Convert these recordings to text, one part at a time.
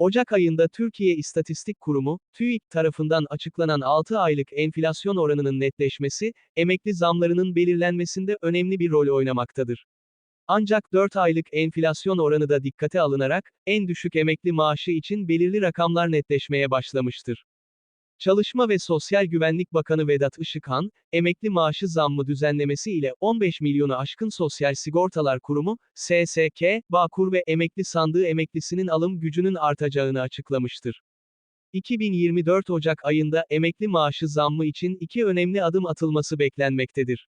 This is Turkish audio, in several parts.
Ocak ayında Türkiye İstatistik Kurumu, TÜİK tarafından açıklanan 6 aylık enflasyon oranının netleşmesi, emekli zamlarının belirlenmesinde önemli bir rol oynamaktadır. Ancak 4 aylık enflasyon oranı da dikkate alınarak, en düşük emekli maaşı için belirli rakamlar netleşmeye başlamıştır. Çalışma ve Sosyal Güvenlik Bakanı Vedat Işıkhan, emekli maaşı zammı düzenlemesi ile 15 milyonu aşkın Sosyal Sigortalar Kurumu, SSK, Bağkur ve Emekli Sandığı emeklisinin alım gücünün artacağını açıklamıştır. 2024 Ocak ayında emekli maaşı zammı için iki önemli adım atılması beklenmektedir.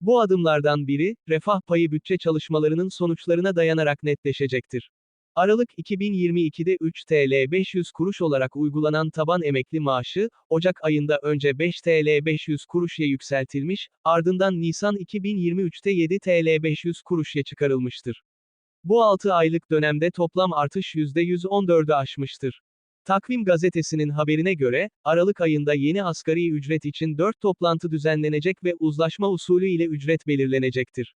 Bu adımlardan biri, refah payı bütçe çalışmalarının sonuçlarına dayanarak netleşecektir. Aralık 2022'de 3 TL 500 kuruş olarak uygulanan taban emekli maaşı, Ocak ayında önce 5 TL 500 kuruşya yükseltilmiş, ardından Nisan 2023'te 7 TL 500 kuruşya çıkarılmıştır. Bu 6 aylık dönemde toplam artış %114'ü aşmıştır. Takvim gazetesinin haberine göre, Aralık ayında yeni asgari ücret için 4 toplantı düzenlenecek ve uzlaşma usulü ile ücret belirlenecektir.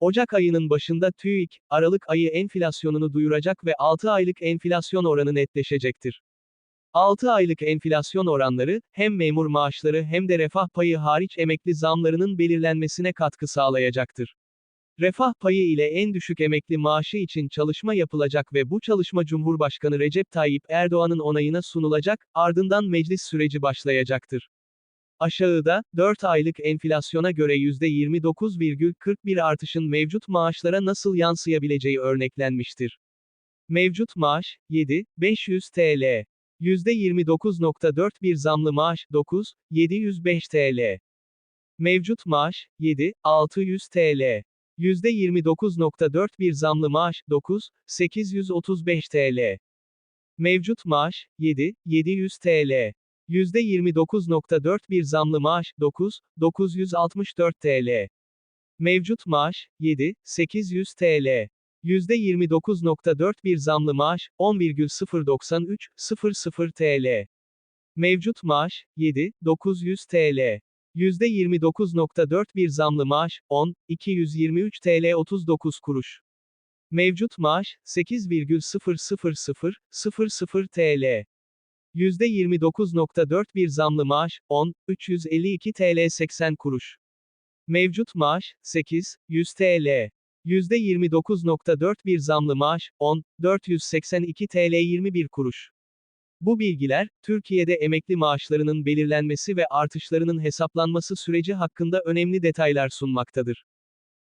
Ocak ayının başında TÜİK, Aralık ayı enflasyonunu duyuracak ve 6 aylık enflasyon oranı netleşecektir. 6 aylık enflasyon oranları, hem memur maaşları hem de refah payı hariç emekli zamlarının belirlenmesine katkı sağlayacaktır. Refah payı ile en düşük emekli maaşı için çalışma yapılacak ve bu çalışma Cumhurbaşkanı Recep Tayyip Erdoğan'ın onayına sunulacak, ardından meclis süreci başlayacaktır. Aşağıda, 4 aylık enflasyona göre %29,41 artışın mevcut maaşlara nasıl yansıyabileceği örneklenmiştir. Mevcut maaş, 7, 500 TL. %29.41 zamlı maaş, 9, 705 TL. Mevcut maaş, 7, 600 TL. %29.41 zamlı maaş, 9, 835 TL. Mevcut maaş, 7, 700 TL. %29.41 zamlı maaş, 9, 964 TL. Mevcut maaş, 7, 800 TL. %29.41 zamlı maaş, 10,093, 00 TL. Mevcut maaş, 7, 900 TL. %29.41 zamlı maaş, 10, 223 TL 39 kuruş. Mevcut maaş, 8,000, 00 TL. %29.41 zamlı maaş, 10, 352 TL 80 kuruş. Mevcut maaş, 8, 100 TL. %29.41 zamlı maaş, 10, 482 TL 21 kuruş. Bu bilgiler, Türkiye'de emekli maaşlarının belirlenmesi ve artışlarının hesaplanması süreci hakkında önemli detaylar sunmaktadır.